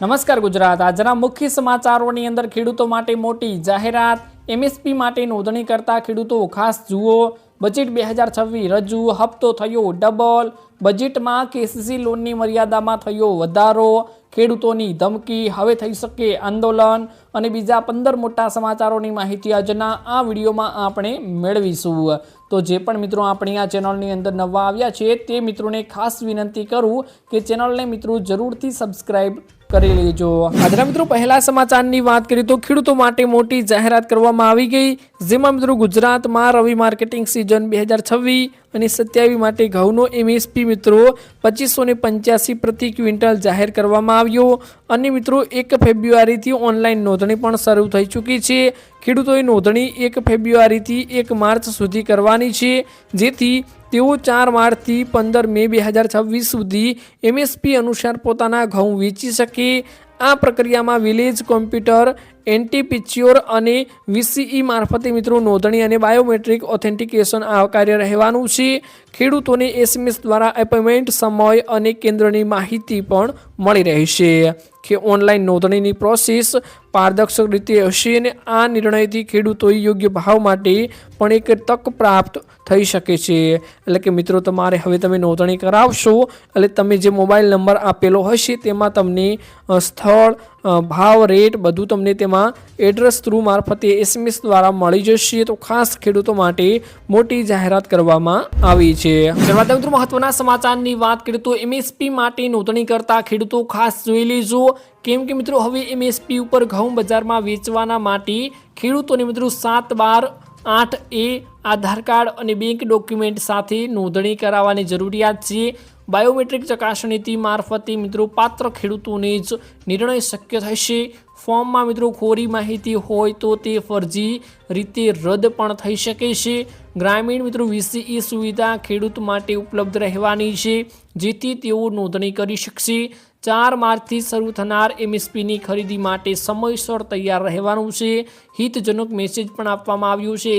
નમસ્કાર ગુજરાત. આજના મુખ્ય સમાચારોની અંદર ખેડૂતો માટે મોટી જાહેરાત. એમએસપી માટે નોંધણી કરતા ખેડૂતો ખાસ જુઓ. બજેટ બે હજાર છવ્વીસ રજૂ હપ્તો થયો ડબલ. બજેટમાં કેસીસી લોનની મર્યાદામાં થયો વધારો. ખેડૂતોની ધમકી, હવે થઈ શકે આંદોલન. અને બીજા પંદર મોટા સમાચારોની માહિતી આજના આ વિડીયોમાં આપણે મેળવીશું. તો જે પણ મિત્રો આપણી આ ચેનલની અંદર નવા આવ્યા છે, તે મિત્રોને ખાસ વિનંતી કરું કે ચેનલને મિત્રો જરૂરથી સબસ્ક્રાઈબ કરી લેજો. આજના મિત્રો પહેલા સમાચારની વાત કરીએ તો ખેડૂતો માટે મોટી જાહેરાત કરવામાં આવી ગઈ, જેમાં મિત્રો ગુજરાતમાં રવિ માર્કેટિંગ સિઝન બે હજાર છવ્વીસ અને સત્યાવીસ માટે ઘઉંનો એમએસપી મિત્રો પચીસો ને પંચ્યાસી પ્રતિ ક્વિન્ટલ જાહેર કરવામાં આવ્યો. અને મિત્રો એક ફેબ્રુઆરીથી ઓનલાઈન નોંધણી પણ શરૂ થઈ ચૂકી છે. ખેડૂતોએ નોંધણી એક ફેબ્રુઆરીથી એક માર્ચ સુધી કરવાની છે, જેથી તેઓ ચાર માર્ચથી પંદર મે બે હજાર છવ્વીસ સુધી એમએસપી અનુસાર પોતાના ઘઉં વેચી શકે. આ પ્રક્રિયામાં વિલેજ કોમ્પ્યુટર એન્ટીપિચ્યોર અને વીસીઈ મારફતે મિત્રો નોંધણી અને બાયોમેટ્રિક ઓથેન્ટિકેશન આવકાર્ય રહેવાનું છે. ખેડૂતોને એસએમએસ દ્વારા એપોઇન્ટમેન્ટ સમય અને કેન્દ્રની માહિતી પણ મળી રહેશે કે ઓનલાઈન નોંધણીની પ્રોસેસ પારદર્શક રીતે હશે અને આ નિર્ણયથી ખેડૂતોએ યોગ્ય ભાવ માટે પણ એક તક પ્રાપ્ત થઈ શકે છે. એટલે કે મિત્રો, તમારે હવે તમે નોંધણી કરાવશો. એટલે તમે જે મોબાઈલ નંબર આપેલો હશે, તેમાં તમને સ્થળ ભાવ, રેટ બધું તમને તેમાં એડ્રેસ થ્રુ મારફતે એસએમએસ દ્વારા મળી જશે. તો ખાસ ખેડૂતો માટે મોટી જાહેરાત કરવામાં આવી છે. ત્યારબાદ મિત્રો, મહત્વના સમાચારની વાત કરીએ તો એમએસપી માટે નોંધણી કરતા ખેડૂતો ખાસ જોઈ લેજો. કેમ કે મિત્રો, હવે એમએસપી ઉપર ઘઉં બજારમાં વેચવાના માટે ખેડૂતોને મિત્રો સાત બાર આઠ એ આધાર કાર્ડ અને બેંક ડોક્યુમેન્ટ સાથે નોંધણી કરાવવાની જરૂરિયાત છે. બાયોમેટ્રિક ચકાસણીથી મારફતે મિત્રો પાત્ર ખેડૂતોને જ નિર્ણય શક્ય થશે. ફોર્મમાં મિત્રો ખોરી માહિતી હોય તો તે ફરજી રીતે રદ પણ થઈ શકે છે. ગ્રામીણ મિત્રો વીસીઈ સુવિધા ખેડૂત માટે ઉપલબ્ધ રહેવાની છે, જેથી તેઓ નોંધણી કરી શકશે. ચાર માર્ચથી શરૂ થનાર એમએસપીની ખરીદી માટે સમયસર તૈયાર રહેવાનું છે. હિતજનક મેસેજ પણ આપવામાં આવ્યું છે.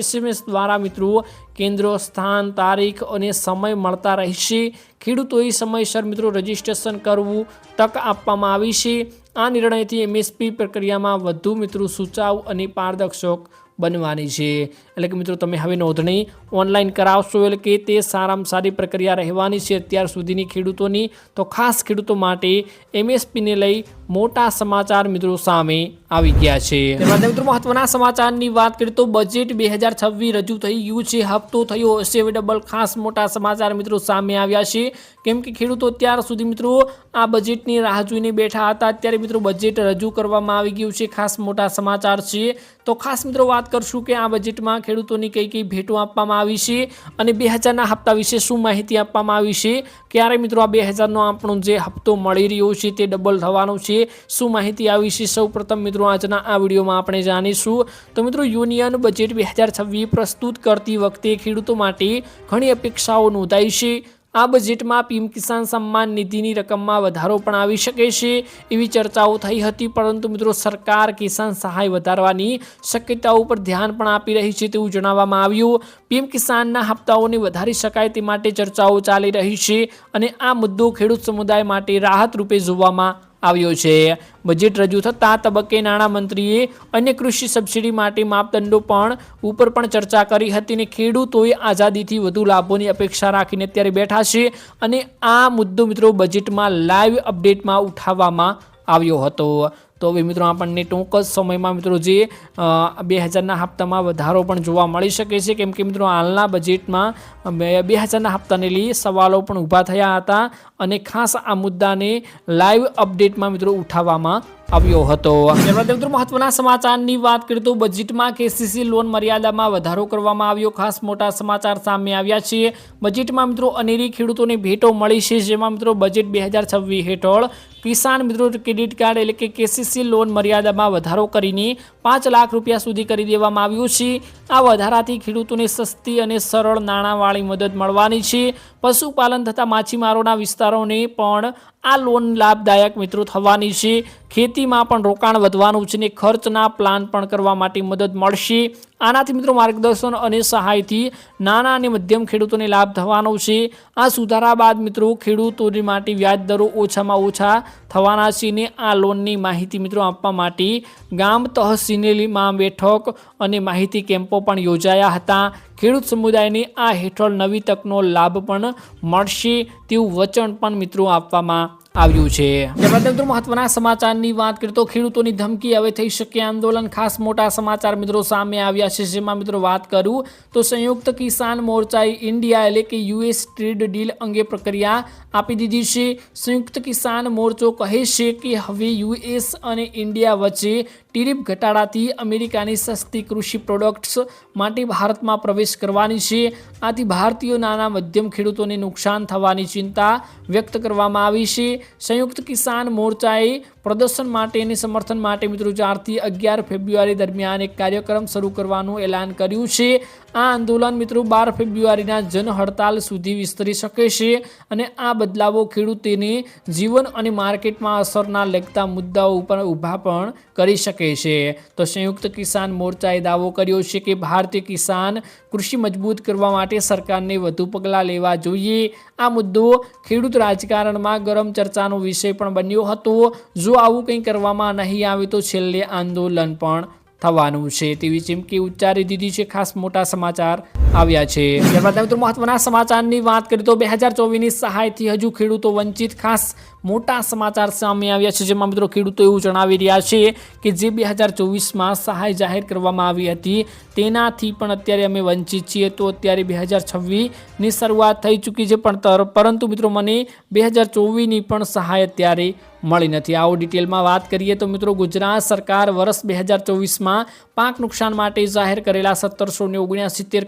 એસએમએસ દ્વારા મિત્રો કેન્દ્ર, સ્થાન, તારીખ અને સમય મળતા રહેશે. ખેડૂતોએ સમયસર મિત્રો રજીસ્ટ્રેશન કરવું તક આપવામાં આવી છે. આ નિર્ણયથી એમએસપી પ્રક્રિયામાં વધુ મિત્રો સુચાવ અને પારદર્શક બનવાની છે. એટલે કે મિત્રો, તમે હવે નોંધણી ઓનલાઈન કરાવશો એટલે કે તે સારામાં સારી પ્રક્રિયા રહેવાની છે અત્યાર સુધીની ખેડૂતોની. તો ખાસ ખેડૂતો માટે એમએસપીને લઈ મોટા સમાચાર મિત્રો સામે આવી ગયા છે. મિત્રો મહત્વના સમાચારની વાત કરીએ તો બજેટ બે હજાર છવ્વીસ રજૂ થઈ ગયું છે. હપ્તો થયો હશે ડબલ ખાસ મોટા સમાચાર મિત્રો સામે આવ્યા છે. કેમ કે ખેડૂતો અત્યાર સુધી મિત્રો આ બજેટની રાહ જોઈને બેઠા હતા. અત્યારે મિત્રો બજેટ રજૂ કરવામાં આવી ગયું છે. ખાસ મોટા સમાચાર છે. તો ખાસ મિત્રો વાત કરશું કે આ બજેટમાં ખેડૂતોની કઈ કઈ ભેટો આપવામાં આવી છે અને બે હજારના હપ્તા વિશે શું માહિતી આપવામાં આવી છે? ક્યારે મિત્રો આ બે હજારનો આપણો જે હપ્તો મળી રહ્યો છે તે ડબલ થવાનો છે? શું માહિતી આવી છે? સૌ મિત્રો આજના આ વિડીયોમાં આપણે જાણીશું તો મિત્રો, યુનિયન બજેટ બે હજાર છવ્વીસ પ્રસ્તુત કરતી વખતે ખેડૂતો માટે ઘણી અપેક્ષાઓ નોંધાઈ છે. આ બજેટમાં પીએમ કિસાન સન્માન નિધિની રકમમાં વધારો પણ આવી શકે છે એવી ચર્ચાઓ થઈ હતી, પરંતુ મિત્રો, સરકાર કિસાન સહાય વધારવાની શક્યતાઓ પર ધ્યાન પણ આપી રહી છે તેવું જણાવવામાં આવ્યું. પીએમ કિસાનના હપ્તાઓને વધારી શકાય તે માટે ચર્ચાઓ ચાલી રહી છે અને આ મુદ્દો ખેડૂત સમુદાય માટે રાહત રૂપે જોવામાં આવ્યો છે. બજેટ રજૂ થતાં તબક્કે નાણામંત્રીએ અન્ય કૃષિ સબસિડી માટે માપદંડો પણ ઉપર પણ ચર્ચા કરી હતી અને ખેડૂતોએ આઝાદીથી વધુ લાભોની અપેક્ષા રાખીને અત્યારે બેઠા છે અને આ મુદ્દો મિત્રો બજેટમાં લાઈવ અપડેટમાં ઉઠાવવામાં આવ્યો હતો. તો હવે મિત્રો આપણને ટૂંક જ સમયમાં મિત્રો જે બે હજારના હપ્તામાં વધારો પણ જોવા મળી શકે છે. કેમ કે મિત્રો હાલના બજેટમાં બે હજારના હપ્તાને લઈ સવાલો પણ ઊભા થયા હતા અને ખાસ આ મુદ્દાને લાઈવ અપડેટમાં મિત્રો ઉઠાવવામાં આવ્યો હતો. ત્યારબાદ મહત્વના સમાચારની વાત કરીએ તો બજેટમાં કેસીસી લોન મર્યાદામાં વધારો કરવામાં આવ્યો. ખાસ મોટા સમાચાર સામે આવ્યા છે. બજેટમાં મિત્રો અનેરી ખેડૂતોને ભેટો મળી છે, જેમાં મિત્રો બજેટ બે હજાર છવ્વીસ હેઠળ કિસાન મિત્રો ક્રેડિટ કાર્ડ એટલે કે કેસીસી લોન મર્યાદામાં વધારો કરીને પાંચ લાખ રૂપિયા સુધી કરી દેવામાં આવ્યું છે. આ વધારાથી ખેડૂતોને સસ્તી અને સરળ નાણાંવાળી મદદ મળવાની છે. પશુપાલન તથા માછીમારોના વિસ્તારોને પણ આ લોન લાભદાયક મિત્રો થવાની છે. ખેતીમાં પણ રોકાણ વધવાનું છે ને ખર્ચના પ્લાન પણ કરવા માટે મદદ મળશે. આનાથી મિત્રો માર્ગદર્શન અને સહાયથી નાના અને મધ્યમ ખેડૂતોને લાભ થવાનો છે. આ સુધારા બાદ મિત્રો ખેડૂતોની માટે વ્યાજ દરો ઓછામાં ઓછા થવાના છે ને આ લોનની માહિતી મિત્રો આપવા માટે ગામ તહસીલમાં બેઠક અને માહિતી કેમ્પો પણ યોજાયા હતા. ખેડૂત સમુદાયને આ હેઠળ નવી તકનો લાભ પણ મળશે તેવું વચન પણ મિત્રો આપવામાં આવ્યું છે. મિત્રો મહત્વના સમાચારની વાત કરીએ તો ખેડૂતોની ધમકી હવે થઈ શકે આંદોલન. ખાસ મોટા સમાચાર મિત્રો સામે આવ્યા છે. જેમાં મિત્રો વાત કરું તો સંયુક્ત કિસાન મોરચાએ ઇન્ડિયા એટલે કે યુએસ ટ્રેડ ડીલ અંગે પ્રક્રિયા આપી દીધી છે. સંયુક્ત કિસાન મોરચો કહે છે કે હવે યુએસ અને ઇન્ડિયા વચ્ચે ટીરીપ ઘટાડાથી અમેરિકાની સસ્તી કૃષિ પ્રોડક્ટ્સ માટે ભારતમાં પ્રવેશ કરવાની છે. આથી ભારતીયો નાના મધ્યમ ખેડૂતોને નુકસાન થવાની ચિંતા વ્યક્ત કરવામાં આવી છે. સંયુક્ત કિસાન મોરચાએ પ્રદર્શન માટે અને સમર્થન માટે મિત્રો ચારથી અગિયાર ફેબ્રુઆરી દરમિયાન એક કાર્યક્રમ શરૂ કરવાનું એલાન કર્યું છે. આ આંદોલન મિત્રો બાર ફેબ્રુઆરીના જન હડતાલ સુધી વિસ્તરી શકે છે અને આ બદલાવો ખેડૂતોને જીવન અને માર્કેટમાં અસરના લગતા મુદ્દાઓ ઉપર ઊભા પણ કરી શકે છે. તો સંયુક્ત કિસાન મોરચાએ દાવો કર્યો છે કે ભારતીય કિસાન કૃષિ મજબૂત કરવા માટે સરકારને વધુ પગલાં લેવા જોઈએ. આ મુદ્દો ખેડૂત રાજકારણમાં ગરમ ચર્ચાનો વિષય પણ બન્યો હતો. જો આવું કંઈ કરવામાં નહીં આવે તો છેલ્લે આંદોલન પણ થવાનું છે તેવી ચીમકી ઉચ્ચારી દીધી છે ખાસ મોટા સમાચાર આવ્યા છે. ત્યારબાદ મિત્રો મહત્વના સમાચારની વાત કરીએ તો બે હજાર ચોવીસની સહાયથી હજુ ખેડૂતો વંચિત ખાસ મોટા સમાચાર સામે આવ્યા છે. જેમાં મિત્રો ખેડૂતો એવું જણાવી રહ્યા છે કે જે બે હજાર ચોવીસમાં સહાય જાહેર કરવામાં આવી હતી, તેનાથી પણ અત્યારે અમે વંચિત છીએ. તો અત્યારે બે હજાર છવ્વીસની શરૂઆત થઈ ચૂકી છે પણ પરંતુ મિત્રો મને બે હજાર ચોવીસની પણ સહાય અત્યારે મળી નથી. આવો ડિટેલમાં વાત કરીએ તો મિત્રો ગુજરાત સરકાર વર્ષ બે હજાર ચોવીસમાં પાક નુકસાન માટે જાહેર કરેલા સત્તરસો ને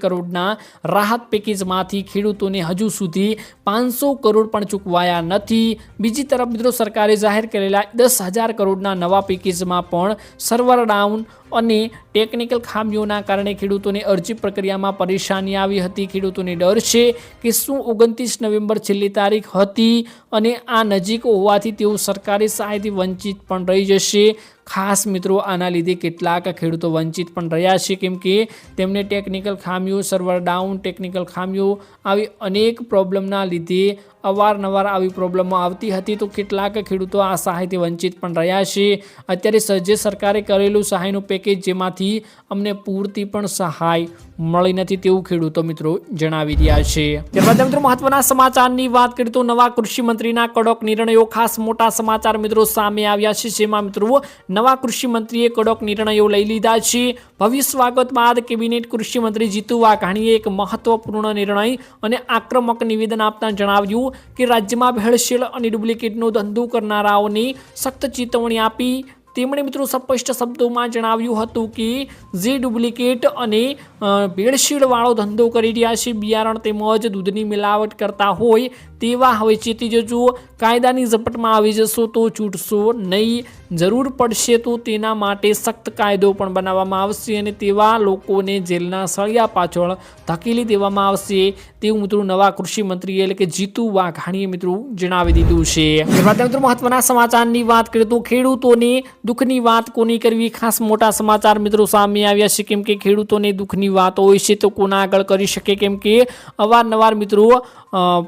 કરોડના રાહત પેકેજમાંથી ખેડૂતોને હજુ સુધી પાંચસો કરોડ પણ ચૂકવાયા નથી. બીજી તરફ મિત્રો સરકારે જાહેર કરેલા દસ હજાર કરોડના નવા પેકેજમાં પણ સર્વર ડાઉન અને ટેકનિકલ ખામીઓના કારણે ખેડૂતોને અરજી પ્રક્રિયામાં પરેશાની આવી હતી. ખેડૂતોને ડર છે કે શું ઓગણત્રીસ નવેમ્બર છેલ્લી તારીખ હતી અને આ નજીક હોવાથી તેઓ સરકારી સહાયથી વંચિત પણ રહી જશે. ખાસ મિત્રો, આના લીધે કેટલાક ખેડૂતો વંચિત પણ રહ્યા છે, કેમ કે તેમને ટેકનિકલ ખામીઓ, સર્વર ડાઉન ટેકનિકલ ખામીઓ આવી અનેક પ્રોબ્લેમના લીધે અવારનવાર આવી પ્રોબ્લેમો આવતી હતી. તો કેટલાક ખેડૂતો આ સહાયથી વંચિત પણ રહ્યા છે. અત્યારે જે સરકારે કરેલું સહાયનું પેકેજ જેમાંથી અમને પૂરતી પણ સહાય મળી નથી તેવું ખેડૂતો મિત્રો જણાવી રહ્યા છે. ત્યારબાદ મિત્રો મહત્વના સમાચારની વાત કરીએ તો નવા કૃષિ મંત્રીના કડક નિર્ણયો, ખાસ મોટા સમાચાર મિત્રો સામે આવ્યા છે, જેમાં મિત્રો નવા કૃષિ મંત્રીએ કડક નિર્ણયો લઈ લીધા છે. ભવ્ય સ્વાગત બાદ કેબિનેટ કૃષિ મંત્રી જીતુ વાઘાણીએ એક મહત્વપૂર્ણ નિર્ણય અને આક્રમક નિવેદન આપતા જણાવ્યું કે રાજ્યમાં ભેળસેળ અને ડુપ્લિકેટનો ધંધો કરનારાઓને સખ્ત ચેતવણી આપી તેમણે મિત્રો સ્પષ્ટ શબ્દોમાં જણાવ્યું હતું કે, જે ડુપ્લિકેટ અને ભેળસેળવાળો ધંધો કરી રહ્યા છે, બિયારણ તેમજ દૂધની મિલાવટ કરતા હોય તેવા હવે ચેતી જજો. કાયદાની ઝપટમાં આવી જશો તો છૂટશો નહીં. જરૂર પડશે તો તેના માટે સખ્ત કાયદો પણ બનાવવામાં આવશે અને તેવા લોકોને જેલના સળિયા પાછળ ધકેલી દેવામાં આવશે. તેવું મિત્રો નવા કૃષિ મંત્રી એટલે કે જીતુ વાઘાણીએ મિત્રો જણાવી દીધું છે. મિત્રો મહત્વના સમાચારની વાત કરીએ તો ખેડૂતોને દુઃખની વાત કોની કરવી? ખાસ મોટા સમાચાર મિત્રો સામે આવ્યા છે. કેમ કે ખેડૂતોને દુઃખની વાત હોય છે તો કોના આગળ કરી શકે? કેમ કે અવારનવાર મિત્રો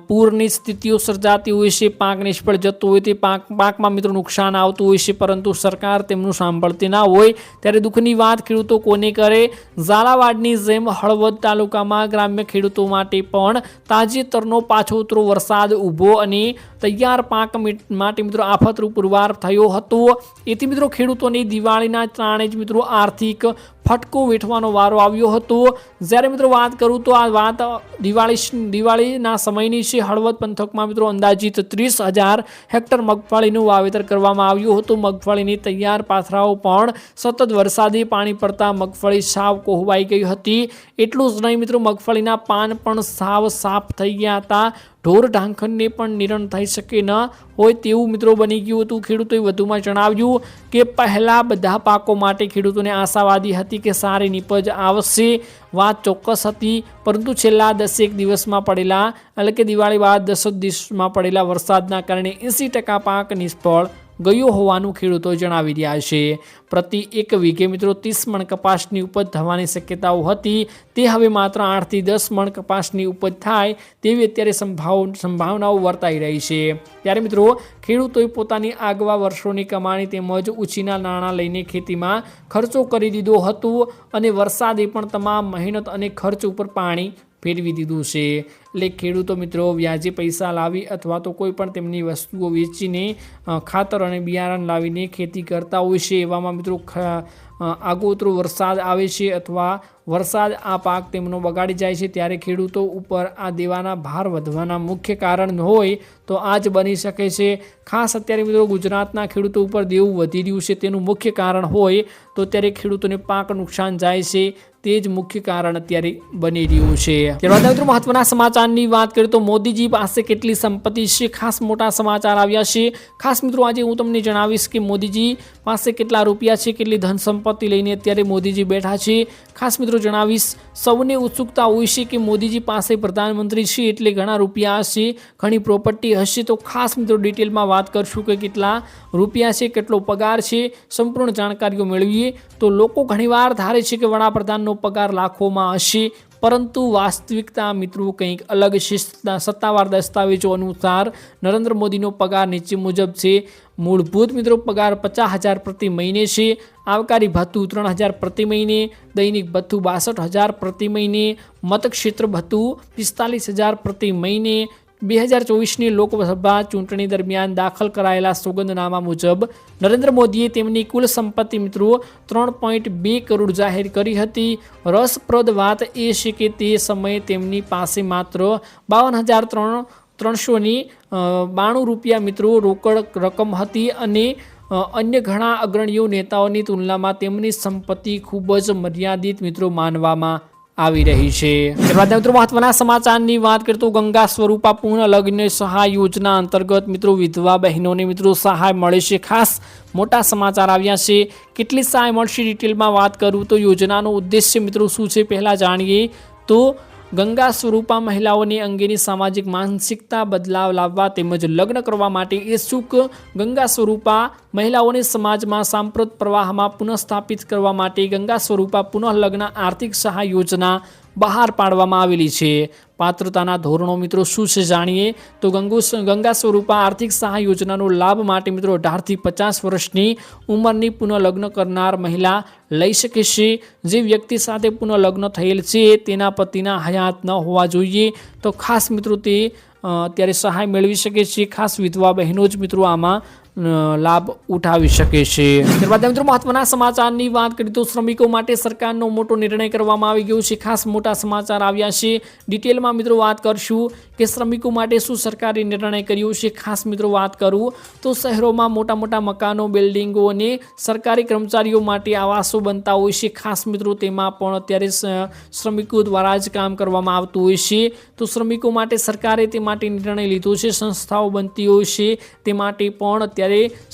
પૂરની સ્થિતિઓ સર્જાતી હોય છે, પાક નિષ્ફળ જતો હોય તે પાક, પાકમાં મિત્રો નુકસાન આવતું હોય છે, પરંતુ સરકાર તેમનું સાંભળતી ના હોય ત્યારે દુઃખની વાત ખેડૂતો કોને કરે? ઝાલાવાડની જેમ હળવદ તાલુકામાં ગ્રામ્ય ખેડૂતો માટે પણ તાજેતરનો પાછોતરો વરસાદ ઊભો અને તૈયાર પાક માટે મિત્રો આફતરૂપ પુરવાર થયો હતો. એથી મિત્રો ખેડૂતોની દિવાળીના ત્રાણે જ મિત્રો આર્થિક ફટકો વેઠવાનો વારો આવ્યો હતો. જ્યારે મિત્રો વાત કરું તો આ વાત દિવાળી દિવાળીના સમયની છે. હળવદ પંથકમાં મિત્રો અંદાજિત ત્રીસ હજાર હેક્ટર મગફળીનું વાવેતર કરવામાં આવ્યું હતું. મગફળીની તૈયાર પાથરાઓ પણ સતત વરસાદી પાણી પડતા મગફળી સાવ કોહવાઈ ગઈ હતી. એટલું જ નહીં મિત્રો, મગફળીના પાન પણ સાવ સાફ થઈ ગયા હતા. ઢોર ઢાંખનને પણ નિરણ થઈ શકે ન હોય તેવું મિત્રો બની ગયું હતું. ખેડૂતોએ વધુમાં જણાવ્યું કે પહેલાં બધા પાકો માટે ખેડૂતોને આશાવાદી હતી કે સારી નીપજ આવશે. વાત ચોક્કસ હતી, પરંતુ છેલ્લા દસેક દિવસમાં પડેલા, એટલે કે દિવાળી બાદ દસ દિવસમાં પડેલા વરસાદના કારણે એંસી ટકા પાક નિષ્ફળ ગયો હોવાનું ખેડૂતો જણાવી રહ્યા છે. પ્રતિ એક વીઘે મિત્રો ત્રીસ મણ કપાસની ઉપજ થવાની શક્યતાઓ હતી. તે હવે માત્ર આઠથી દસ મણ કપાસની ઉપજ થાય તેવી અત્યારે સંભાવ, સંભાવનાઓ વર્તાઈ રહી છે. ત્યારે મિત્રો, ખેડૂતોએ પોતાની આગવા વર્ષોની કમાણી તેમજ ઉછીના નાણાં લઈને ખેતીમાં ખર્ચો કરી દીધો હતો અને વરસાદે પણ તમામ મહેનત અને ખર્ચ ઉપર પાણી ફેરવી દીધું છે. એટલે ખેડૂતો મિત્રો, વ્યાજે પૈસા લાવી અથવા તો કોઈ પણ તેમની વસ્તુઓ વેચીને ખાતર અને બિયારણ લાવીને ખેતી કરતા હોય છે. એવામાં મિત્રો આગોતરો વરસાદ આવે છે અથવા વરસાદ આ પાક તેમનો બગાડી જાય છે. ત્યારે ખેડૂતો ઉપર આ દેવાના ભાર વધવાના મુખ્ય કારણ હોય તો આ જ બની શકે છે. ખાસ અત્યારે મિત્રો, ગુજરાતના ખેડૂતો ઉપર દેવું વધી રહ્યું છે. તેનું મુખ્ય કારણ હોય તો ત્યારે ખેડૂતોને પાક નુકસાન જાય છે. તે જ મુખ્ય કારણ અત્યારે બની રહ્યું છે. ત્યારબાદ મિત્રો મહત્વના સમાચારની વાત કરીએ તો મોદીજી પાસે કેટલી સંપત્તિ છે? ખાસ મોટા સમાચાર આવ્યા છે. ખાસ મિત્રો, આજે હું તમને જણાવીશ કે મોદીજી પાસે કેટલા રૂપિયા છે, કેટલી ધન સંપત્તિ લઈને અત્યારે મોદીજી બેઠા છે? ખાસ મિત્રો જણાવીશ, સૌને ઉત્સુકતા હોય છે કે મોદીજી પાસે પ્રધાનમંત્રી છે એટલે ઘણા રૂપિયા હશે, ઘણી પ્રોપર્ટી હશે, તો ખાસ મિત્રો ડિટેલમાં વાત કરશું કે કેટલા રૂપિયા છે, કેટલો પગાર છે, સંપૂર્ણ જાણકારીઓ મેળવીએ. તો લોકો ઘણીવાર ધારે છે કે વડાપ્રધાનનો પગાર લાખોમાં હશે પરંતુ વાસ્તવિકતા મિત્રો કંઈક અલગ છે સત્તા- સત્તાવાર દસ્તાવેજો અનુસાર નરેન્દ્ર મોદીનો પગાર નીચે મુજબ છે. મૂળભૂત મિત્રો, પગાર પચાસ હજાર પ્રતિ મહિને છે. આવકારી ભથ્થું ત્રણ હજાર પ્રતિ મહિને. દૈનિક ભથ્થું બાસઠ હજાર પ્રતિ મહિને. મતક્ષેત્ર ભથ્થું પિસ્તાલીસ હજાર પ્રતિ મહિને. બે હજાર ચોવીસની લોકસભા ચૂંટણી દરમિયાન દાખલ કરાયેલા સોગંદનામા મુજબ નરેન્દ્ર મોદીએ તેમની કુલ સંપત્તિ મિત્રો ત્રણ પોઈન્ટ બે કરોડ જાહેર કરી હતી. રસપ્રદ વાત એ છે કે તે સમયે તેમની પાસે માત્ર બાવન હજાર ત્રણ ત્રણસોની બાણું રૂપિયા મિત્રો રોકડ રકમ હતી અને અન્ય ઘણા અગ્રણીઓ નેતાઓની તુલનામાં તેમની સંપત્તિ ખૂબ જ મર્યાદિત મિત્રો માનવામાં આવી રહી છે. ત્યારબાદ મિત્રો મહત્વના સમાચારની વાત કરીએ તો ગંગા સ્વરૂપા પૂર્ણ લગ્ન સહાય યોજના અંતર્ગત મિત્રો વિધવા બહેનોને મિત્રો સહાય મળે છે. ખાસ મોટા સમાચાર આવ્યા છે. કેટલી સહાય મળશે ડિટેલમાં વાત કરું તો યોજનાનો ઉદ્દેશ્ય મિત્રો શું છે પહેલાં જાણીએ તો ગંગા સ્વરૂપા મહિલાઓની અંગેની સામાજિક માનસિકતા બદલાવ લાવવા તેમજ લગ્ન કરવા માટે ઇચ્છુક ગંગા સ્વરૂપા મહિલાઓને સમાજમાં સાંપ્રત પ્રવાહમાં પુનઃસ્થાપિત કરવા માટે ગંગા સ્વરૂપા પુનઃલગ્ન આર્થિક સહાય યોજના બહાર પાડવામાં આવેલી છે. પાત્રતાના ધોરણો મિત્રો શું છે જાણીએ? તો ગંગુ ગંગા સ્વરૂપા આર્થિક સહાય યોજનાનો લાભ માટે મિત્રો અઢારથી પચાસ વર્ષની ઉંમરની પુનઃ લગ્ન કરનાર મહિલા લઈ શકે છે. જે વ્યક્તિ સાથે પુનઃ લગ્ન થયેલ છે, તેના પતિના હયાત ન હોવા જોઈએ. તો ખાસ મિત્રો તે ત્યારે સહાય મેળવી શકે છે. ખાસ વિધવા બહેનો જ મિત્રો આમાં લાભ ઉઠાવી શકે છે. ત્યારબાદ મિત્રો મહત્વના સમાચારની વાત કરીએ તો શ્રમિકો માટે સરકારનો મોટો નિર્ણય કરવામાં આવી ગયો છે. ખાસ મોટા સમાચાર આવ્યા છે. ડિટેલમાં મિત્રો વાત કરશું કે શ્રમિકો માટે શું સરકારે નિર્ણય કર્યો છે. ખાસ મિત્રો વાત કરું તો શહેરોમાં મોટા મોટા મકાનો, બિલ્ડિંગો અને સરકારી કર્મચારીઓ માટે આવાસો બનતા હોય છે. ખાસ મિત્રો તેમાં પણ અત્યારે શ્રમિકો દ્વારા જ કામ કરવામાં આવતું હોય છે. તો શ્રમિકો માટે સરકારે તે માટે નિર્ણય લીધો છે. સંસ્થાઓ બનતી હોય છે. તે માટે પણ અત્યારે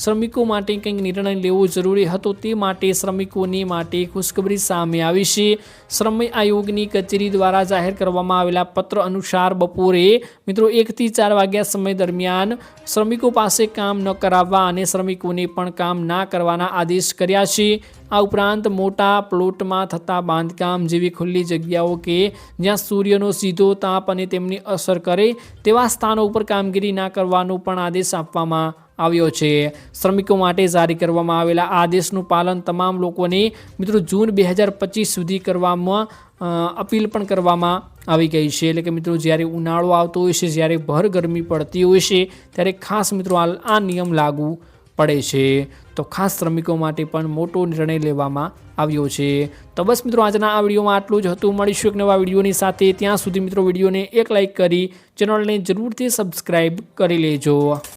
શ્રમિકો માટે કંઈક નિર્ણય લેવો જરૂરી હતો તે માટે શ્રમિકોની માટે ખુશખબરી સામે આવી છે. શ્રમ આયોગની કચેરી દ્વારા જાહેર કરવામાં આવેલા પત્ર અનુસાર બપોરે મિત્રો એકથી ચાર વાગ્યા સમય દરમિયાન શ્રમિકો પાસે કામ ન કરાવવા અને શ્રમિકોને પણ કામ ના કરવાના આદેશ કર્યા છે. આ ઉપરાંત મોટા પ્લોટમાં થતા બાંધકામ જેવી ખુલ્લી જગ્યાઓ કે જ્યાં સૂર્યનો સીધો તાપ અને તેમની અસર કરે તેવા સ્થાનો ઉપર કામગીરી ના કરવાનો પણ આદેશ આપવામાં આવ્યો છે. શ્રમિકો માટે જારી કરવામાં આવેલા આદેશનું પાલન તમામ લોકોને મિત્રો જૂન બે હજાર પચીસ સુધી કરવામાં અપીલ પણ કરવામાં આવી ગઈ છે. એટલે કે મિત્રો જ્યારે ઉનાળો આવતો હોય છે, જ્યારે ભર ગરમી પડતી હોય છે, ત્યારે ખાસ મિત્રો આ નિયમ લાગુ પડે છે. તો ખાસ શ્રમિકો માટે પણ મોટો નિર્ણય લેવામાં આવ્યો છે. તો બસ મિત્રો આજના આ વિડીયોમાં આટલું જ હતું. મળીશું એક નવા વિડીયોની સાથે. ત્યાં સુધી મિત્રો વિડીયોને એક લાઇક કરી ચેનલને જરૂરથી સબસ્ક્રાઈબ કરી લેજો.